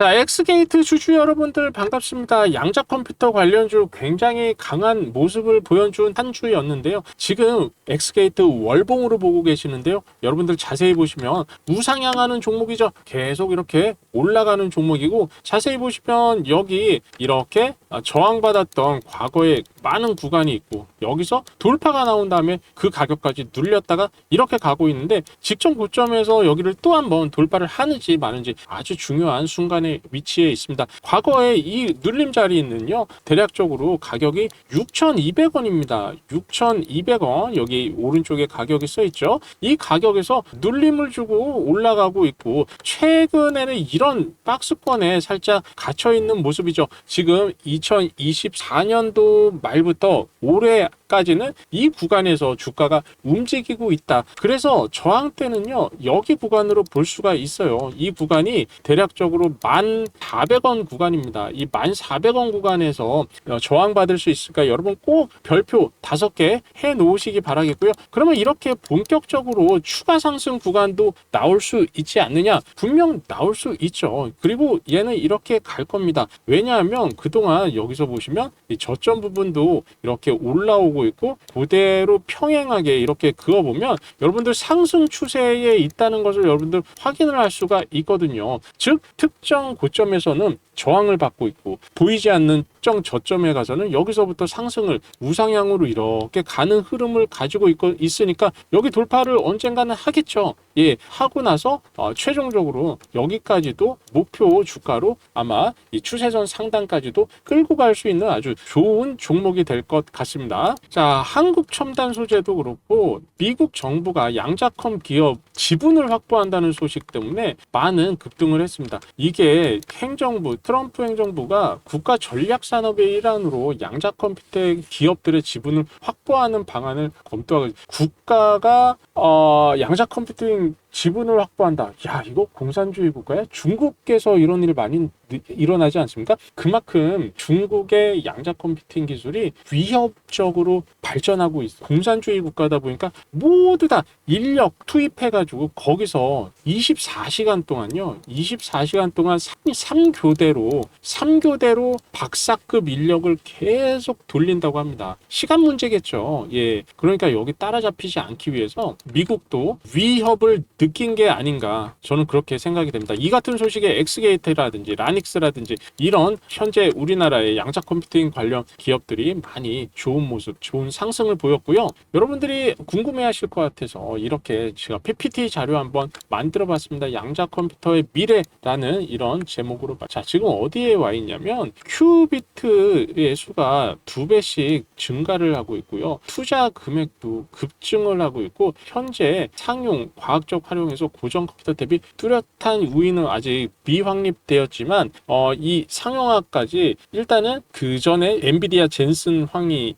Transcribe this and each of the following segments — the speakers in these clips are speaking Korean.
자, 엑스게이트 주주 여러분들 반갑습니다. 양자 컴퓨터 관련주 굉장히 강한 모습을 보여준 한 주였는데요. 지금 엑스게이트 월봉으로 보고 계시는데요. 여러분들 자세히 보시면 우상향하는 종목이죠. 계속 이렇게 올라가는 종목이고 자세히 보시면 여기 이렇게 저항받았던 과거에 많은 구간이 있고 여기서 돌파가 나온 다음에 그 가격까지 눌렸다가 이렇게 가고 있는데 직전 고점에서 여기를 또 한번 돌파를 하는지 마는지 아주 중요한 순간에 위치해 있습니다. 과거에 이 눌림 자리는요 대략적으로 가격이 6,200원입니다. 6,200원 여기 오른쪽에 가격이 써 있죠. 이 가격에서 눌림을 주고 올라가고 있고 최근에는 이런 박스권에 살짝 갇혀 있는 모습이죠. 지금 2024년도 말부터 올해 까지는 이 구간에서 주가가 움직이고 있다. 그래서 저항 때는요 여기 구간으로 볼 수가 있어요. 이 구간이 대략적으로 1,400원 구간입니다. 이 1,400원 구간에서 저항 받을 수 있을까? 여러분 꼭 별표 다섯 개해 놓으시기 바라겠고요. 그러면 이렇게 본격적으로 추가 상승 구간도 나올 수 있지 않느냐? 분명 나올 수 있죠. 그리고 얘는 이렇게 갈 겁니다. 왜냐하면 그동안 여기서 보시면 이 저점 부분도 이렇게 올라오고 있고 그대로 평행하게 이렇게 그어 보면 여러분들 상승 추세에 있다는 것을 여러분들 확인을 할 수가 있거든요. 즉 특정 고점에서는 저항을 받고 있고 보이지 않는 특정 저점에 가서는 여기서부터 상승을 우상향으로 이렇게 가는 흐름을 가지고 있고 있으니까 여기 돌파를 언젠가는 하겠죠. 예, 하고 나서 어, 최종적으로 여기까지도 목표 주가로 아마 이 추세선 상단까지도 끌고 갈 수 있는 아주 좋은 종목이 될 것 같습니다. 자, 한국 첨단 소재도 그렇고 미국 정부가 양자컴 기업 지분을 확보한다는 소식 때문에 많은 급등을 했습니다. 이게 행정부 트럼프 행정부가 국가 전략 산업의 일환으로 양자 컴퓨터 기업들의 지분을 확보하는 방안을 검토하고 있- 국가가 어, 양자 컴퓨팅 지분을 확보한다. 야, 이거 공산주의 국가야? 중국에서 이런 일 많이 느- 일어나지 않습니까? 그만큼 중국의 양자 컴퓨팅 기술이 위협적으로 발전하고 있어. 공산주의 국가다 보니까 모두 다 인력 투입해가지고 거기서 24시간 동안요. 24시간 동안 3, 교대로 3교대로 박사급 인력을 계속 돌린다고 합니다. 시간 문제겠죠. 예. 그러니까 여기 따라잡히지 않기 위해서 미국도 위협을 느낀 게 아닌가. 저는 그렇게 생각이 됩니다. 이 같은 소식에 엑스게이트라든지 라닉스라든지 이런 현재 우리나라의 양자 컴퓨팅 관련 기업들이 많이 좋은 모습, 좋은 상승을 보였고요. 여러분들이 궁금해 하실 것 같아서 이렇게 제가 PPT 자료 한번 만들어 봤습니다. 양자 컴퓨터의 미래라는 이런 제목으로. 자, 지금 어디에 와 있냐면 큐비트의 수가 두 배씩 증가를 하고 있고요. 투자 금액도 급증을 하고 있고 현재 상용 과학적 활용에서 고정 컴퓨터 대비 뚜렷한 우위는 아직 미확립되었지만 어, 이 상용화까지 일단은 그 전에 엔비디아 젠슨 황이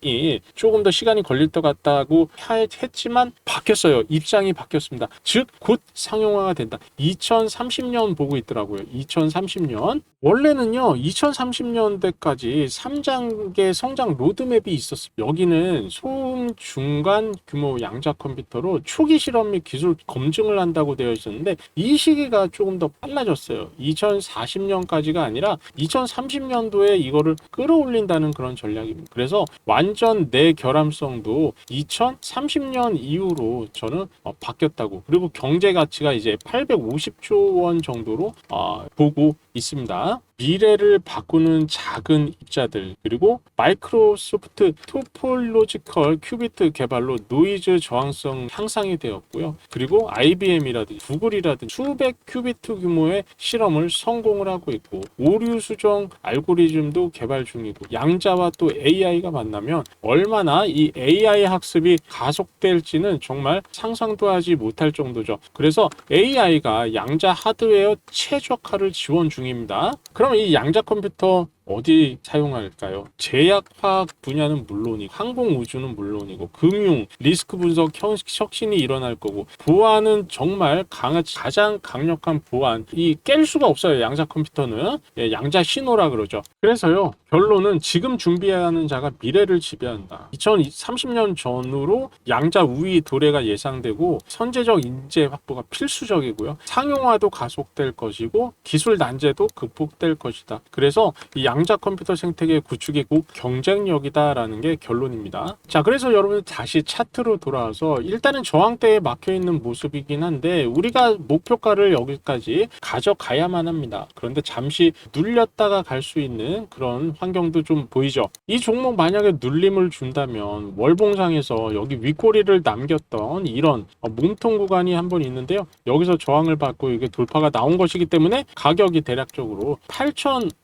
조금 더 시간이 걸릴 것 같다고 하- 했지만 바뀌었어요. 입장이 바뀌었습니다. 즉 곧 상용화가 된다. 2030년 보고 있더라고요. 2030년 원래는요 2030년대까지 3장계 성장 로드맵이 있었습니다. 여기는 소음 중간 규모 양자 컴퓨터로 초기 실험 및 기술 검증을 한다고 되어 있었는데 이 시기가 조금 더 빨라졌어요. 2040년까지가 아니라 2030년도에 이거를 끌어올린다는 그런 전략입니다. 그래서 완전 내 결함성도 2030년 이후로 저는 어, 바뀌었다고 그리고 경제 가치가 이제 850조 원 정도로 어, 보고 있습니다. 미래를 바꾸는 작은 입자들 그리고 마이크로소프트 토폴로지컬 큐비트 개발로 노이즈 저항성 향상이 되었고요. 그리고 IBM이라든지 구글이라든지 수백 큐비트 규모의 실험을 성공을 하고 있고 오류 수정 알고리즘도 개발 중이고 양자와 또 AI가 만나면 얼마나 이 AI 학습이 가속될지는 정말 상상도 하지 못할 정도죠. 그래서 AI가 양자 하드웨어 최적화를 지원 중 입니다. 그럼 이 양자 컴퓨터 어디 사용할까요? 제약화학 분야는 물론이고 항공 우주는 물론이고 금융, 리스크 분석, 형- 혁신이 일어날 거고 보안은 정말 강한 가장 강력한 보안 이 깰 수가 없어요. 양자 컴퓨터는 예, 양자 신호라 그러죠. 그래서요 결론은 지금 준비해야 하는 자가 미래를 지배한다. 2030년 전후로 양자 우위 도래가 예상되고 선제적 인재 확보가 필수적이고요. 상용화도 가속될 것이고 기술 난제도 극복될 것이다. 그래서 이 양자 컴퓨터 생태계 구축이 꼭 경쟁력이다라는 게 결론입니다. 자, 그래서 여러분 다시 차트로 돌아와서 일단은 저항대에 막혀 있는 모습이긴 한데 우리가 목표가를 여기까지 가져가야만 합니다. 그런데 잠시 눌렸다가 갈 수 있는 그런 환경도 좀 보이죠. 이 종목 만약에 눌림을 준다면 월봉상에서 여기 윗꼬리를 남겼던 이런 어, 몸통 구간이 한 번 있는데요. 여기서 저항을 받고 이게 돌파가 나온 것이기 때문에 가격이 대략적으로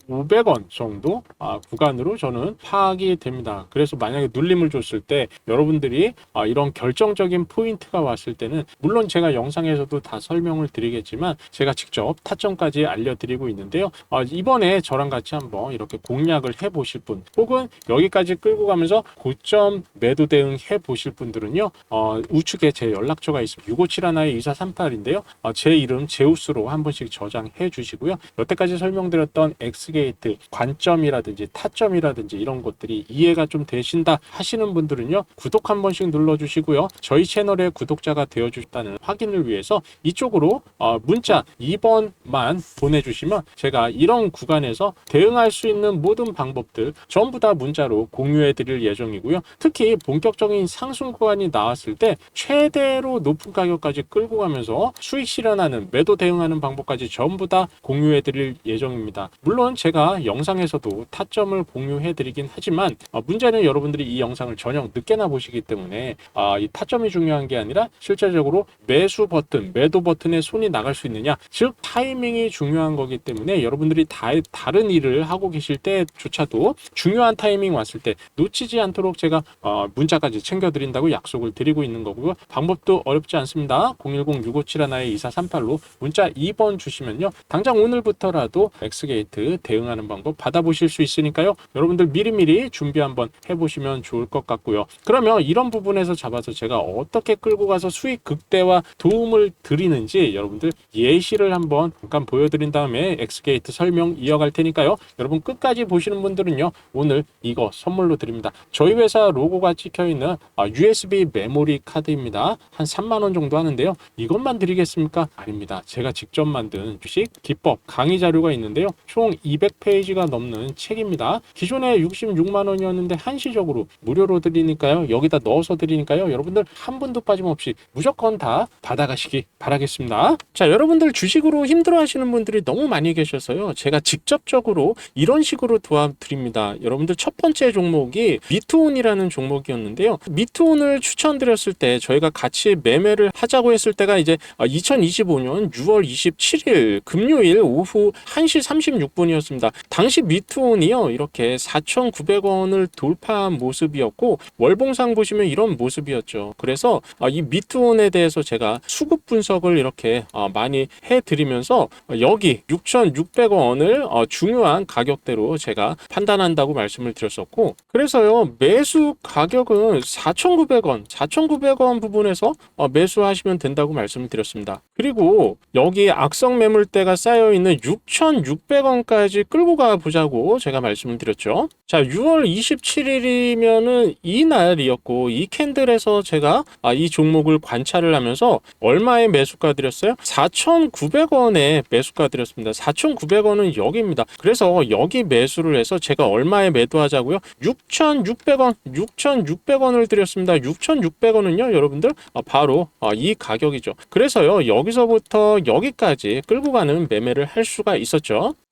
8,500원 정도 아, 구간으로 저는 파악이 됩니다. 그래서 만약에 눌림을 줬을 때 여러분들이 아, 이런 결정적인 포인트가 왔을 때는 물론 제가 영상에서도 다 설명을 드리겠지만 제가 직접 타점까지 알려드리고 있는데요. 아, 이번에 저랑 같이 한번 이렇게 공략을 해보실 분 혹은 여기까지 끌고 가면서 고점 매도 대응 해보실 분들은요. 어, 우측에 제 연락처가 있습니다. 6571의 2438인데요. 어, 제 이름 제우스로 한 번씩 저장해 주시고요. 여태까지 설명드렸던 엑스게 이트 관점이라든지 타점이라든지 이런 것들이 이해가 좀 되신다 하시는 분들은요. 구독 한 번씩 눌러주시고요. 저희 채널의 구독자가 되어주셨다는 확인을 위해서 이쪽으로 어, 문자 2번만 보내주시면 제가 이런 구간에서 대응할 수 있는 모든 방법들 전부 다 문자로 공유해 드릴 예정이고요. 특히 본격적인 상승 구간이 나왔을 때 최대로 높은 가격까지 끌고 가면서 수익 실현하는 매도 대응하는 방법까지 전부 다 공유해 드릴 예정입니다. 물론 제가 영상에서도 타점을 공유해 드리긴 하지만 어, 문제는 여러분들이 이 영상을 저녁 늦게나 보시기 때문에 아, 이 타점이 중요한 게 아니라 실제적으로 매수 버튼, 매도 버튼에 손이 나갈 수 있느냐, 즉 타이밍이 중요한 거기 때문에 여러분들이 다, 다른 일을 하고 계실 때조차도 중요한 타이밍 왔을 때 놓치지 않도록 제가 어, 문자까지 챙겨 드린다고 약속을 드리고 있는 거고요. 방법도 어렵지 않습니다. 010-6571-2438로 문자 2번 주시면요. 당장 오늘부터라도 엑스게이트 대 응하는 방법 받아보실 수 있으니까요. 여러분들 미리미리 준비 한번 해보시면 좋을 것 같고요. 그러면 이런 부분에서 잡아서 제가 어떻게 끌고 가서 수익 극대화 도움을 드리는지 여러분들 예시를 한번 잠깐 보여드린 다음에 엑스게이트 설명 이어갈 테니까요. 여러분 끝까지 보시는 분들은요. 오늘 이거 선물로 드립니다. 저희 회사 로고가 찍혀 있는 USB 메모리 카드입니다. 한 3만 원 정도 하는데요. 이것만 드리겠습니까? 아닙니다. 제가 직접 만든 주식 기법 강의 자료가 있는데요. 총 200 페이지가 넘는 책입니다. 기존에 66만 원이었는데 한시적으로 무료로 드리니까요. 여기다 넣어서 드리니까요. 여러분들 한 분도 빠짐없이 무조건 다 받아가시기 바라겠습니다. 자, 여러분들 주식으로 힘들어 하시는 분들이 너무 많이 계셔서요. 제가 직접적으로 이런 식으로 도와드립니다. 여러분들 첫 번째 종목이 미투온이라는 종목이었는데요. 미투온을 추천드렸을 때 저희가 같이 매매를 하자고 했을 때가 이제 2025년 6월 27일 금요일 오후 1시 36분이었 습니다. 당시 미투온이요. 이렇게 4,900원을 돌파한 모습이었고 월봉상 보시면 이런 모습이었죠. 그래서 아, 이 미투온에 대해서 제가 수급 분석을 이렇게 아, 많이 해드리면서 여기 6,600원을 어, 중요한 가격대로 제가 판단한다고 말씀을 드렸었고 그래서요 매수 가격은 4,900원, 4,900원 부분에서 어, 매수하시면 된다고 말씀을 드렸습니다. 그리고 여기 악성 매물대가 쌓여 있는 6,600원까지 끌고 가 보자고 제가 말씀을 드렸죠. 자, 6월 27일이면은 이 날이었고 이 캔들에서 제가 아, 이 종목을 관찰을 하면서 얼마에 매수가 드렸어요? 4,900원에 매수가 드렸습니다. 4,900원은 여기입니다. 그래서 여기 매수를 해서 제가 얼마에 매도하자고요? 6,600원, 6,600원을 드렸습니다. 6,600원은요, 여러분들 아, 바로 아, 이 가격이죠. 그래서요, 여기서부터 여기까지 끌고 가는 매매를 할 수가 있었죠.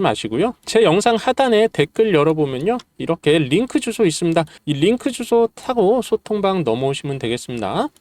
마시고요. 제 영상 하단에 댓글 열어보면요. 이렇게 링크 주소 있습니다. 이 링크 주소 타고 소통방 넘어오시면 되겠습니다.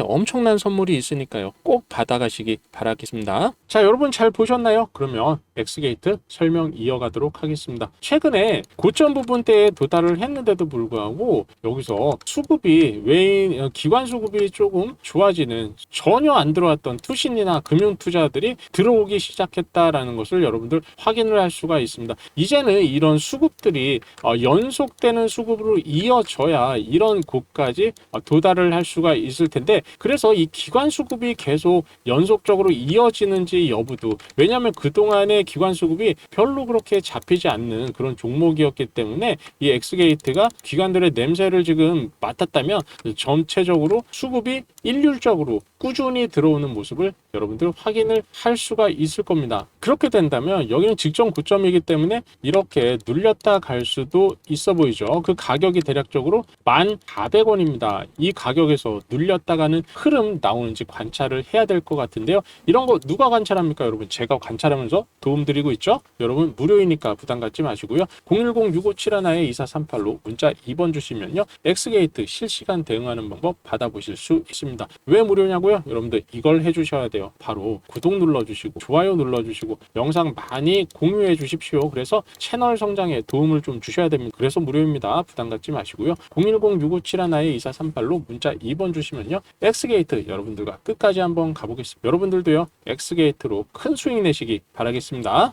엄청난 선물이 있으니까요. 꼭 받아가시기 바라겠습니다. 자, 여러분 잘 보셨나요? 그러면 엑스게이트 설명 이어가도록 하겠습니다. 최근에 고점 부분대에 도달을 했는데도 불구하고 여기서 수급이 외인 어, 기관 수급이 조금 좋아지는 전혀 안 들어왔던 투신이나 금융 투자들이 들어오기 시작했다라는 것을 여러분들 확인을 할 수가 있습니다. 이제는 이런 수급들이 어, 연속되는 수급으로 이어져야 이런 곳까지 어, 도달을 할 수가 있을 텐데 그래서 이 기관 수급이 계속 연속적으로 이어지는지 여부도 왜냐하면 그동안의 기관 수급이 별로 그렇게 잡히지 않는 그런 종목이었기 때문에 이 엑스게이트가 기관들의 냄새를 지금 맡았다면 전체적으로 수급이 일률적으로 꾸준히 들어오는 모습을 여러분들 확인을 할 수가 있을 겁니다. 그렇게 된다면 여기는 직전 고점이기 때문에 이렇게 눌렸다 갈 수도 있어 보이죠. 그 가격이 대략적으로 1,400원입니다. 이 가격에서 눌렸다가는 흐름 나오는지 관찰을 해야 될 것 같은데요. 이런 거 누가 관찰합니까, 여러분? 제가 관찰하면서 도움 드리고 있죠. 여러분 무료이니까 부담 갖지 마시고요. 010-6571-2438로 문자 2번 주시면요. 엑스게이트 실시간 대응하는 방법 받아보실 수 있습니다. 왜 무료냐고요? 여러분들 이걸 해주셔야 돼요. 바로 구독 눌러주시고 좋아요 눌러주시고 영상 많이 공유해 주십시오. 그래서 채널 성장에 도움을 좀 주셔야 됩니다. 그래서 무료입니다. 부담 갖지 마시고요. 010-6571-2438로 문자 2번 주시면요. 엑스게이트 여러분들과 끝까지 한번 가보겠습니다. 여러분들도요. 엑스게이트로 큰 수익 내시기 바라겠습니다. 됩니다.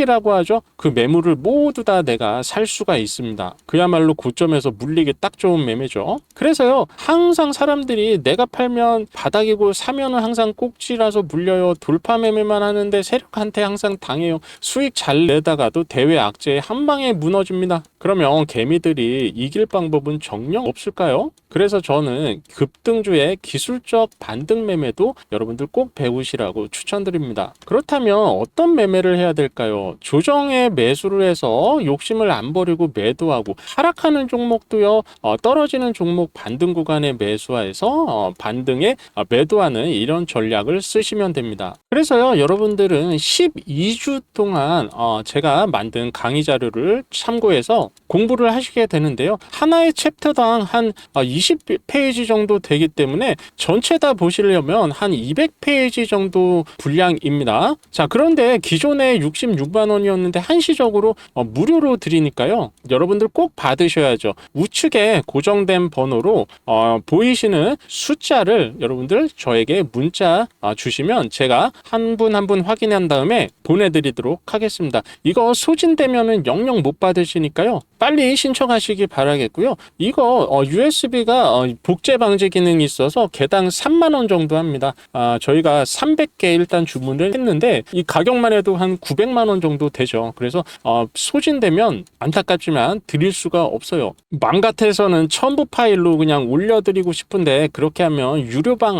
라고 하죠. 그 매물을 모두 다 내가 살 수가 있습니다. 그야말로 고점에서 물리기 딱 좋은 매매죠. 그래서요, 항상 사람들이 내가 팔면 바닥이고 사면은 항상 꼭지라서 물려요. 돌파 매매만 하는데 세력한테 항상 당해요. 수익 잘 내다가도 대외 악재에 한 방에 무너집니다. 그러면 개미들이 이길 방법은 정녕 없을까요? 그래서 저는 급등주의 기술적 반등 매매도 여러분들 꼭 배우시라고 추천드립니다. 그렇다면 어떤 매매를 해야 될까요? 조정에 매수를 해서 욕심을 안 버리고 매도하고 하락하는 종목도요, 어, 떨어지는 종목 반등 구간에 매수해서 어, 반등에 어, 매도하는 이런 전략을 쓰시면 됩니다. 그래서요, 여러분들은 12주 동안 어, 제가 만든 강의 자료를 참고해서 공부를 하시게 되는데요. 하나의 챕터당 한 20페이지 정도 되기 때문에 전체 다 보시려면 한 200페이지 정도 분량입니다. 자, 그런데 기존에 66만 원이었는데 한시적으로 어, 무료로 드리니까요. 여러분들 꼭 받으셔야죠. 우측에 고정된 번호로 어, 보이시는 숫자를 여러분들 저에게 문자 아, 주시면 제가 한 분 한 분 확인한 다음에 보내드리도록 하겠습니다. 이거 소진되면은 영영 못 받으시니까요. 빨리 신청하시기 바라겠고요. 이거 어, USB가 어, 복제 방지 기능이 있어서 개당 3만 원 정도 합니다. 아, 저희가 300개 일단 주문을 했는데 이 가격만 해도 한 900만 원 정도 되죠. 그래서 어, 소진되면 안타깝지만 드릴 수가 없어요. 맘 같아서는 첨부 파일로 그냥 올려드리고 싶은데 그렇게 하면 유료방